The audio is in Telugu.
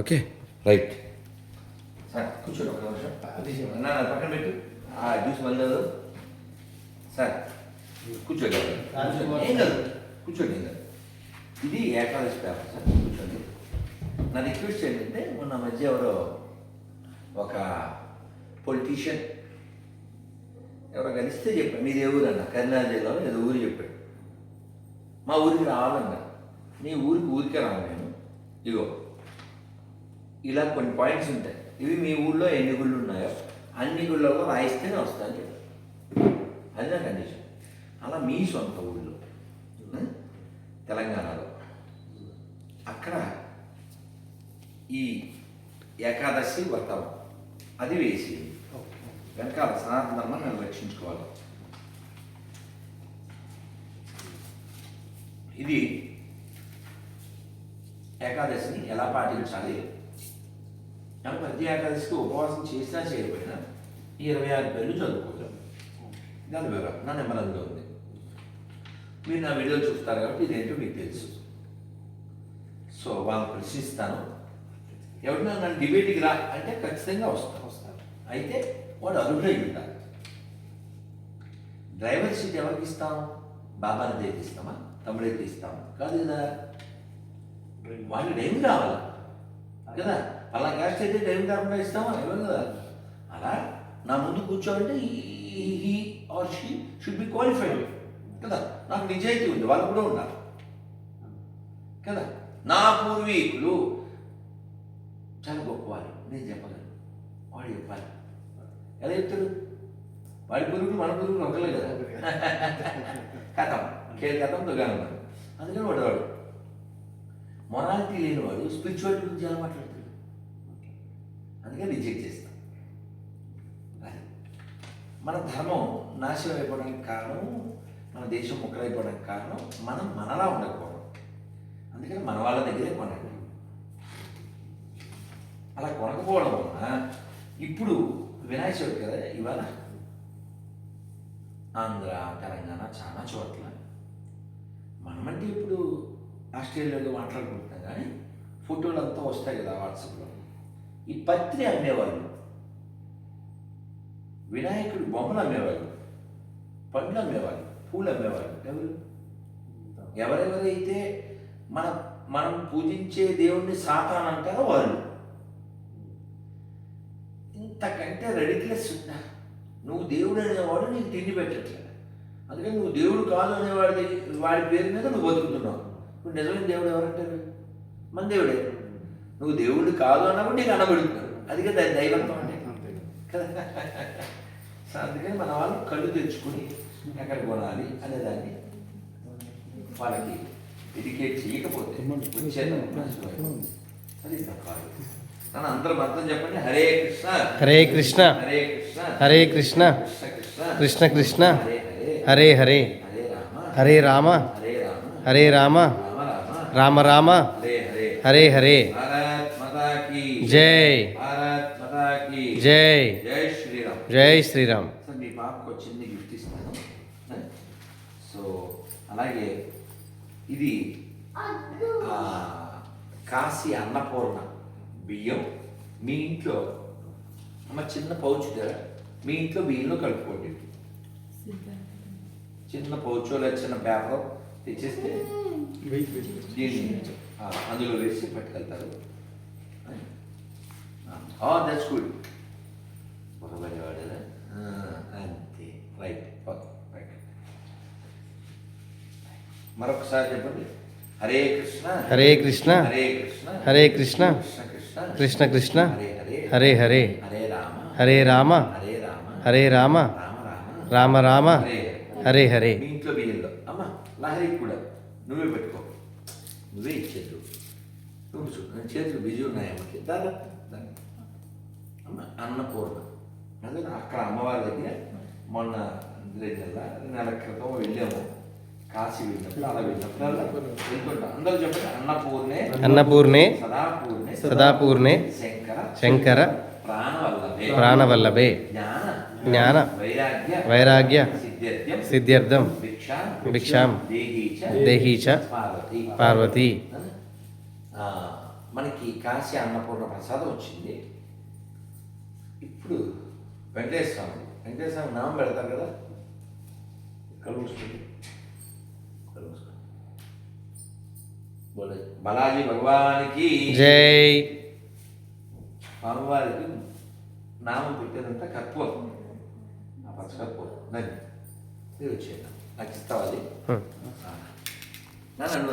ఓకే. రైట్. సార్ కూర్చోండి ఒక నిమిషం. నా పక్కన పెట్టు. ఆ జ్యూస్ మళ్ళీ సార్ కూర్చోండి. కూర్చోండి. ఏం కాదు? కూర్చోండి ఏం కాదు. ఇది ఏకాదశి పేపర్ సార్. కూర్చోండి. నా రిక్వెస్ట్ ఏంటంటే మొన్న మధ్య ఎవరో ఒక పొలిటీషియన్ ఎవరో కలిస్తే చెప్పాడు మీది ఏ ఊరు అన్న? కరీంనగర్ జిల్లాలో ఏదో ఊరు చెప్పాడు. మా ఊరికి రావాలన్నా నీ ఊరికి ఊరికే రాను నేను. ఇగో ఇలా కొన్ని పాయింట్స్ ఉంటాయి. ఇవి మీ ఊళ్ళో ఎన్ని గుళ్ళు ఉన్నాయో అన్ని గుళ్ళలో రాయిస్తేనే వస్తాను చెప్పి. అది నా కండిషన్ అలా మీ సొంత ఊళ్ళో తెలంగాణలో అక్కడ ఈ ఏకాదశి వ్రతం అది వేసి వెనకాల సనాతన ధర్మాన్ని రక్షించుకోవాలి. ఇది ఏకాదశిని ఎలా పాటించాలి? అని ప్రతి ఏకాదశికి ఉపవాసం చేసినా చేయకపోయినా ఈ ఇరవై ఆరు పేర్లు చదువుకోవాలి దాని వివరం నా నెంబర్ అందులో ఉంది. మీరు నా వీడియో చూస్తారు కాబట్టి ఇదేంటో మీకు తెలుసు. సో వాళ్ళని ప్రశ్నిస్తాను. ఎవరినైనా నన్ను డిబేట్కి రా అంటే ఖచ్చితంగా వస్తాను వస్తారు. అయితే వాడు అర్హుడై ఉండాలి. డ్రైవర్ సీట్ ఎవరికి ఇస్తాం? బాబాని అయితే ఇస్తామా? తమ్ముడైతే ఇస్తామా? కాదు కదా. వాడికి డ్రైవింగ్ కావాలి? కదా? అలా క్యాస్ట్ అయితే టైం కాకుండా ఇస్తామా? ఇవ్వం కదా. అలా నా ముందు కూర్చోవాలంటే he or she should be qualified కదా? నాకు నిజాయితీ ఉంది. వాళ్ళు కూడా ఉన్నారు. కదా? నా పూర్వీకులు చాలా గొప్పవారు. నేను చెప్పగలను. వాడు చెప్పాలి. ఎలా చెప్తాడు? వాడి పురుగులు మన పురుగులు ఒకలే కదా. కథం. కేర్ కథం దుగానం అందుకని వాడు వాడు మొరాలిటీ లేనివాడు స్పిరిచువాలిటీ గురించి ఎలా మాట్లాడతాడు? అందుకే రిజెక్ట్ చేస్తాం. అది. మన ధర్మం నాశనం అయిపోవడానికి కారణం మన దేశం ముక్కలైపోవడానికి కారణం మనం మనలా ఉండకపోవడం. అందుకని మన వాళ్ళ దగ్గరే కొనండి. అలా కొనకపోవడం వలన ఇప్పుడు వినాయక చవితి కదా ఇవాళ ఆంధ్ర తెలంగాణ చాలా చోట్ల మనమంటే ఇప్పుడు ఆస్ట్రేలియాలో మాట్లాడుకుంటున్నాం కానీ ఫోటోలు అంతా వస్తాయి కదా వాట్సాప్లో. ఈ పత్రి అమ్మేవాళ్ళు. వినాయకుడు బొమ్మలు అమ్మేవాళ్ళు. పండ్లు అమ్మేవాళ్ళు. పూలు అమ్మేవాళ్ళు. ఎవరు? ఎవరెవరైతే మన మనం పూజించే దేవుణ్ణి సాతాన్ అంటారో వాళ్ళు. ఇంతకంటే రెడిక్లెస్ ఉన్నా. నువ్వు దేవుడు అనేవాడు నీకు తిండి పెట్టట్లేదు అందుకని నువ్వు దేవుడు కాదు అనేవాడి వాడి పేరు మీద నువ్వు బతుకుతున్నావు. ఇప్పుడు నిజమైన దేవుడు ఎవరంటారు? మన దేవుడే. నువ్వు దేవుడు కాదు అన్నప్పుడు నీకు అనబడుతున్నాడు అందుకే దాని దైవత్వం అంటే కదా? సో అందుకని మన వాళ్ళు కళ్ళు తెచ్చుకుని ఎక్కడ కొనాలి అనేదాన్ని వాళ్ళకి ఎడ్యుకేట్ చేయకపోతే. అది తప్పాలి. నన్ను అందరం అర్థం చెప్పండి. హరే కృష్ణ. హరే కృష్ణ. హరే కృష్ణ. హరే కృష్ణ. కృష్ణ కృష్ణ. హరే హరే. హరే రామ. హరే రామ. హరే రామ. హరే రామ. రామ రామ. రామ రామ. హరే హరే. జై. జై. జై శ్రీరామ్. జై శ్రీరామ్ సార్ మీ పాపకు చిన్న గిఫ్ట్ ఇస్తాను? సో అలాగే ఇది ఆ, కాశీ అన్నపూర్ణ బియ్యం. మీ ఇంట్లో అమ్మ చిన్న పౌచ్ కదా మీ ఇంట్లో బియ్యంలో కలుపుకోండి. చిన్న పౌచో లేదా చిన్న పేపర్ తెచ్చేస్తే దీన్ని ఆ, అందులో వేసి పట్టుకెళ్తారు. దట్స్ గుడ్ పొరబడేవాడు అంతే రైట్ రైట్ మరొకసారి చెప్పండి. హరే కృష్ణ. హరే కృష్ణ. హరే కృష్ణ. హరే కృష్ణ. కృష్ణ కృష్ణ. హరే హరే. హరే రామ. హరే రామ. హరే రామ. హరే రామ. హరే హరే. ఇంట్లో బియ్యంలో. అమ్మ లహరి కూడా. నువ్వే పెట్టుకో. నువ్వే ఇచ్చేద్దు. నువ్వు చేతులు బిజీ ఉన్నాయమ్మకి దాదా దాన్ని. అమ్మ అన్నపూర్ణ అదే అక్కడ అమ్మవారి దగ్గర మొన్న రెండు నెలల నెల క్రితం వెళ్ళాము కాశీ వెళ్ళినప్పుడు అలా వెళ్ళినప్పుడు అలా వెళ్తుంటాం అందరూ చెప్పండి అన్నపూర్ణే అన్నపూర్ణే సదాపూర్ణే సదాపూర్ణే శంకర శంకర ప్రాణవల్లభే ప్రాణవల్లభే జ్ఞాన జ్ఞాన వైరాగ్య వైరాగ్య సిద్ధ్యర్థం సిద్ధ్యర్థం భిక్షాం భిక్షాం దేహీ చ దేహీ చ పార్వతి పార్వతీ ఆ, మనకి కాశీ అన్నపూర్ణ ప్రసాదం వచ్చింది. ఇప్పుడు వెంకటేశ్వర స్వామి వెంకటేశ్వర స్వామి నామం పెడతారు కదా. బోలే. బాలాజీ భగవానికి జై. స్వామివారికి నామం పెట్టేదంతా కర్పూరం ఆ పచ్చ కర్పూరం దాన్ని వచ్చేయండి నాకు ఇస్తావు అది? హ్మ్. నన్ను